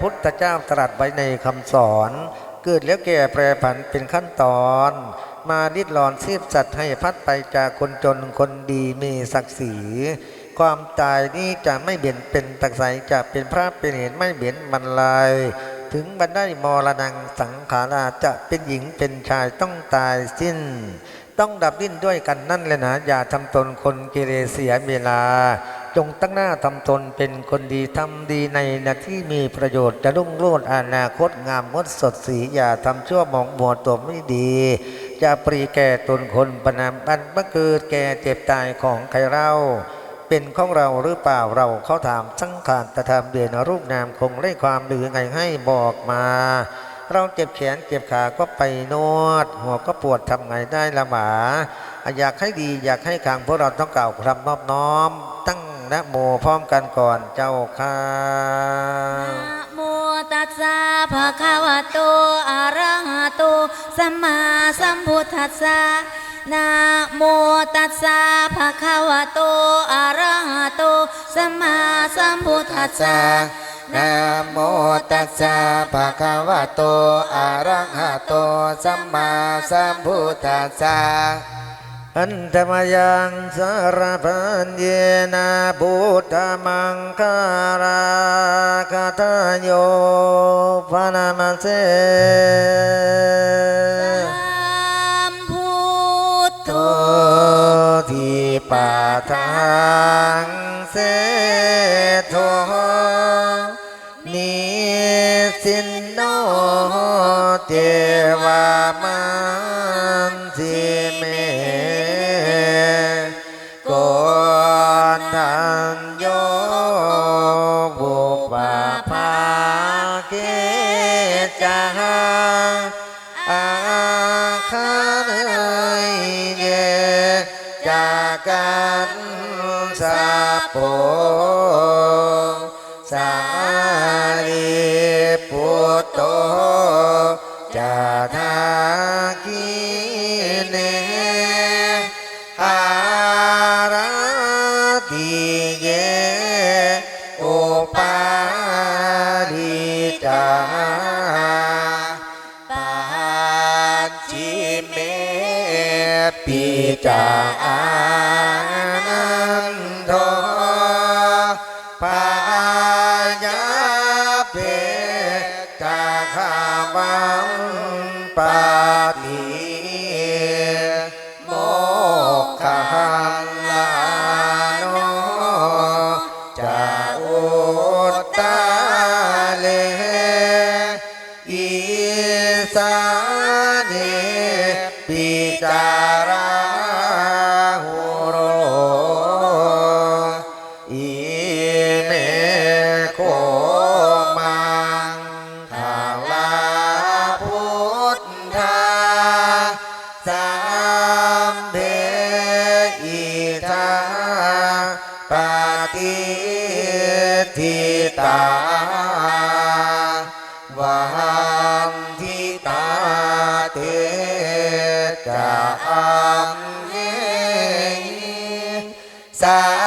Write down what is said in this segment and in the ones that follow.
พุทธเจ้าตรัสไว้ในคำสอน เกิดแล้วแก่แปรผันเป็นขั้นตอน มาดิดรอนซีบสัตว์ให้พัดไปจากคนจนคนดีมีศักดิ์ศรีความตายนี้จะไม่เบียนเป็นตักใสจะเป็นพระเป็นเหตุไม่เบียนบรรลัยถึงบันได้มรณังสังขาราจะเป็นหญิงเป็นชายต้องตายสิ้น ต้องดับดิ้นด้วยกันนั่นแหละนะอย่าทำตนคนกิเลสเสียเวลา จงตั้งหน้าทำตนเป็นคนดีทำดีในนาที่มีประโยชน์จะรุ่งโรจน์อนาคตงามงดสดสีอย่าทำชั่วมองมัวตัวไม่ดีจะปรีแก่ตนคนประนามบันเมื่อเกิดแก่เจ็บตายของใครเราเป็นของเราหรือเปล่าเราเขาถามสังขารแต่ทำเด่นรูปนามคงไร้ความหรือไงให้บอกมา เราเจ็บแขนเจ็บขาก็ไปนวด หัวก็ปวดทำไงได้ละหมา อยากให้ดีอยากให้ขังพวกเราต้องกล่าวคำนอบน้อมตั้ง นะโมพร้อมกันก่อนเจ้าค่ะนะโมตัสสะภะคะวะโตอะระหะโตสัมมาสัมพุทธัสสะนะโมตัสสะภะคะวะโตอะระหะโตสัมมาสัมพุทธัสสะนะโมตัสสะภะคะวะโตอะระหะโตสัมมาสัมพุทธัสสะ อันธรรมยังสารพันเยนะพุทธมังคาราคาทายโยพานามาเสสัมพุทโธโตทีปาทางเส โปสาลีปุตโตจาทาคีเนอาราติเยโอปาริจาปาจิเมปิจา สัมเพอิทาปฏิทิตาวันทิตาเตจาอังเยสา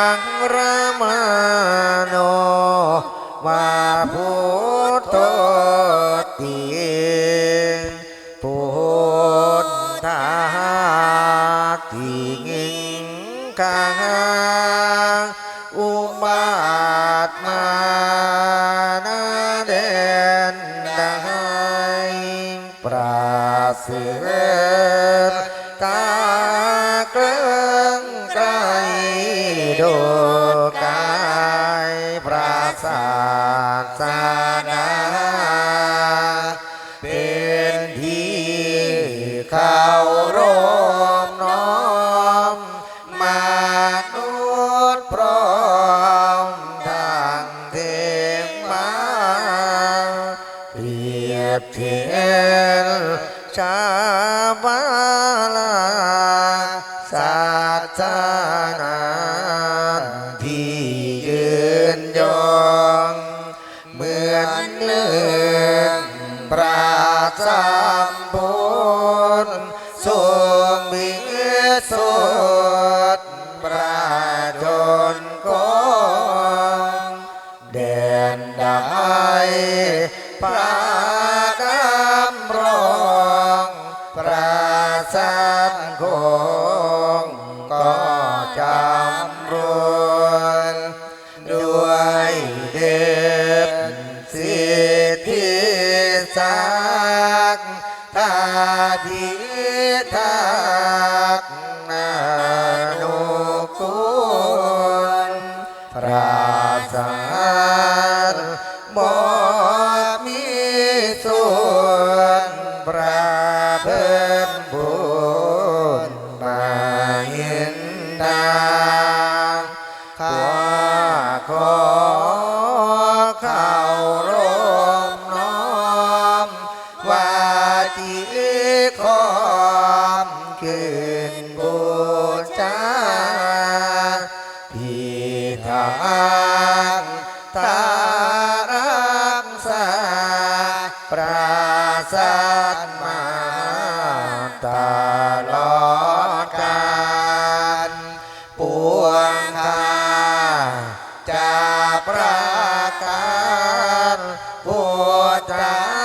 างรามา บเทียนชาวา ทั จะประการพุทธศ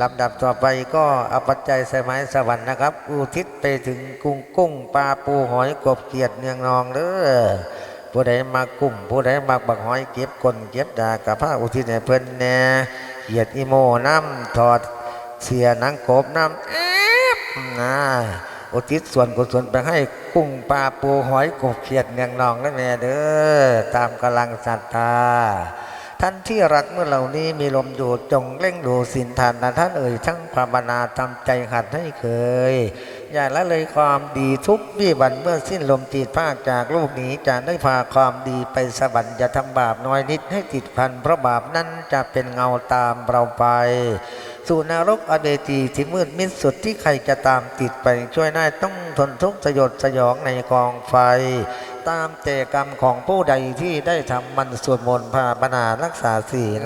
ลำดับต่อไปก็อปัจจัยส่ไม้สวรรค์นะครับ อุทิศไปถึงกุ้งกุ้งปลาปูหอยกบเกียดเนืองนองเด้อผู้ใดมากุ้มผู้ใดมาบักหอยเก็บกลเก็บดากับพระอุทิศให้เพิ่นแน่เกียดอีโมน้ำถอดเสียหนังกบน้ำแอบนะอุทิศส่วนกุศลไปให้กุ้งปลาปูหอยกบเขียดเนืองนองนั่นแน่เด้อตามกำลังศรัทธา ท่านที่รักเมื่อเหล่านี้มีลมอยู่จงเร่งดูสินทานนะท่านเอ่ยช่างภาวนาทำใจหัดให้เคย อย่าละเลยความดีทุกวี่วันเมื่อสิ้นลมจิตภาคจากโลกนี้จะได้พาความดีไปสวรรค์อย่าทำบาปน้อยนิดให้ติดพันเพราะบาปนั้นจะเป็นเงาตามเราไป สู่นรกอเดตีที่มืดมิดสุดที่ใครจะตามติดไปช่วยได้ต้องทนทุกข์สยดสยองในกองไฟ ตามเจกรรมของผู้ใดที่ได้ทำมันสวดมนต์ภาวนารักษาศีล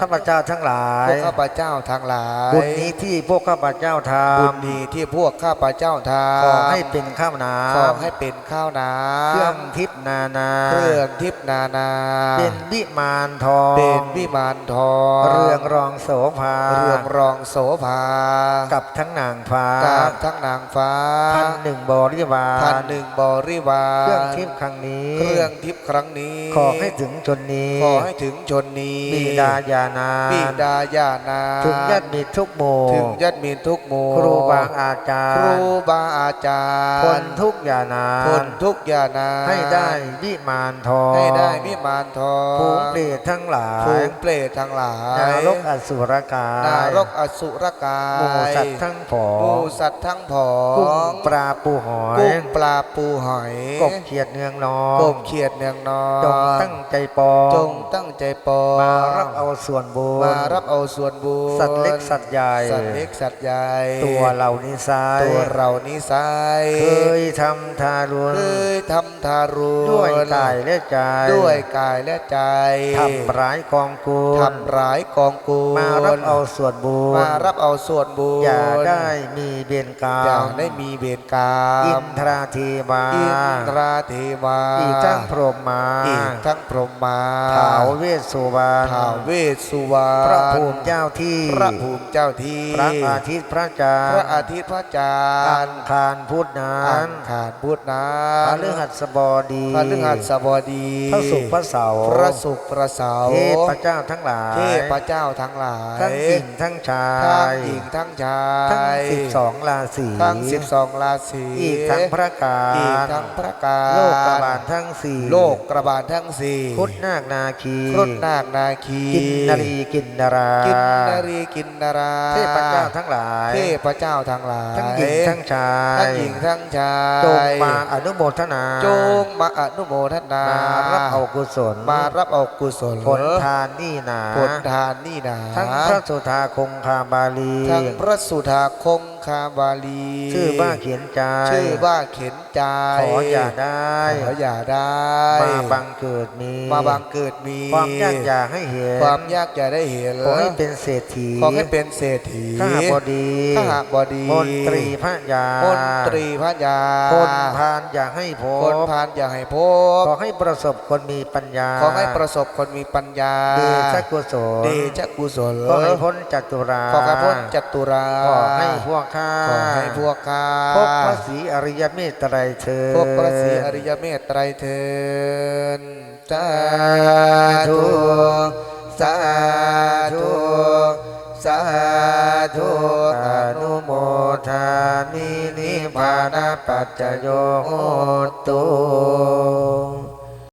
ข้าพเจ้าทั้งหลาพวยกข้าพเจ้าทั้งหลายบุญนี้ที่พวกข้าพเจ้าทบุญนี้ที่พวกข้าพเจ้าทำำขอให้เป็นข้าวหนาขอให้เป็นข้าวน้ำเครื่องทิพย์นานาเครื่องทิพย์นานา เป็นวิมานทองเป็นวิมานทองเรืองรองโสภาเรืองรองโสภากับทั้งนางฟ้ากับทั้งนางฟ้าพันหนึ่งบริวารพันหนึ่งบริวารเครื่องทิพย์ครั้งนี้ เครื่องทิพย์ครั้งนี้ ขอให้ถึงชนนี้ ขอให้ถึงชนนี้บิดายานาบิดาญาณาถึงญาติมิตรทุกหมู่ถึงญาติมีทุกหมู่ครูบาอาจารครูย์บาอาจารย์คนทุกยานาคนทุกญาณาให้ได้วิมานทองให้ได้วิมานทองภูมิเปรตทั้งหลายภูมิเปรตทั้งหลายนารกอสุรกายนารกอสุรกายหมู่สัตว์ทั้งผอหมู่สัตว์ทั้งผองกุ้งปลาปูหอยกุ้งปลาปูหอยกบเขียดเนืองนองกบเขียดเนืองนองจงตั้งใจปองจงตั้งใจปองมารับเอาส่วนบุญมารับเอาส่วนบุญสัตว์เล็กสัตว์ใหญ่สัตว์เล็กสัตว์ใหญ่ตัวเหล่านี้ซ้ายตัวเรานี้ไซเคยทำทารุณเคยทำทารุณด้วยกายและใจด้วยกายและใจทำร้ายกองกูลทำร้ายกองกูลมารับเอาส่วนบุญมารับเอาส่วนบุญอย่าได้มีเบียนกรรอย่ามได้มีเวรกรรมอินทราเทีวาอินทราเทวาอีกทั้งพรหมมาอีกทั้งพรหมมาท้าวเวสสุวรรณท้าวเวสสุวรรณพระภูมิเจ้าที่ พระภูมิเจ้าที่พระอาทิตย์พระจันทพระร์อาทิตย์พระจัอันทงร์คารพุธนั้อันงคารพุธนั้พนฤหัสบดีพฤหัสบดีพระศุกร์พระเสาร์พระศุกร์พระเสาร์เทพเจ้าทั้งหลายเทพเจ้าทั้งหลายทั้งหญิงทั้งชาทั้งยหญิงทั้งชายทั้งสิบสองราศีทั้งสิบสองราศีอีกทั้งพระกาอีกรทั้งพระการโลกกบาลทั้งสี่โลกกระบาลทั้งสี่พุทธนาคนาคีครุฑนาคนาคี กินนารีกินนารากินนารีกินนาราเทพเจ้าทั้งหลาย เทพเจ้าทั้งหลายทั้งหญิงทั้งชายทั้งหญิงทั้งชายจงมาอนุโมทนาจงมาอนุโมทนามารับเอากุศลมารับเอากุศลผลทานนี่นาผลทานนี่นาทั้งพระสุธาคงคาบาลีทั้งพระสุธาคง คาบาลี ชื่อว่าเขียนใจ ชื่อว่าเข็นใจ ขออย่าได้ ขออย่าได้ มาบังเกิดมี มาบังเกิดมี ความยากอย่าให้เห็น ความยากอย่าได้เห็น ขอให้เป็นเศรษฐี ขอให้เป็นเศรษฐีข้าบดีข้าบดีมนตรีพระยามนตรีพระยาคนพานอย่าให้พคนบพานอย่าให้พบ ขอให้ประสบคนมีปัญญา ขอให้ประสบคนมีปัญญา เดชะกุศล เดชะกุศล ขอให้พ้นจากตุรา ขอให้พ้นจัตุรา ขอให้พวกข้าขอให้พวกข้าพบพระศรีอริยเมตไตรเธอญพบพระศรีอริยเมตไตรเทินสาธุสาธุสาธุอนุโมทามินิพานาปัจจโยโหตุ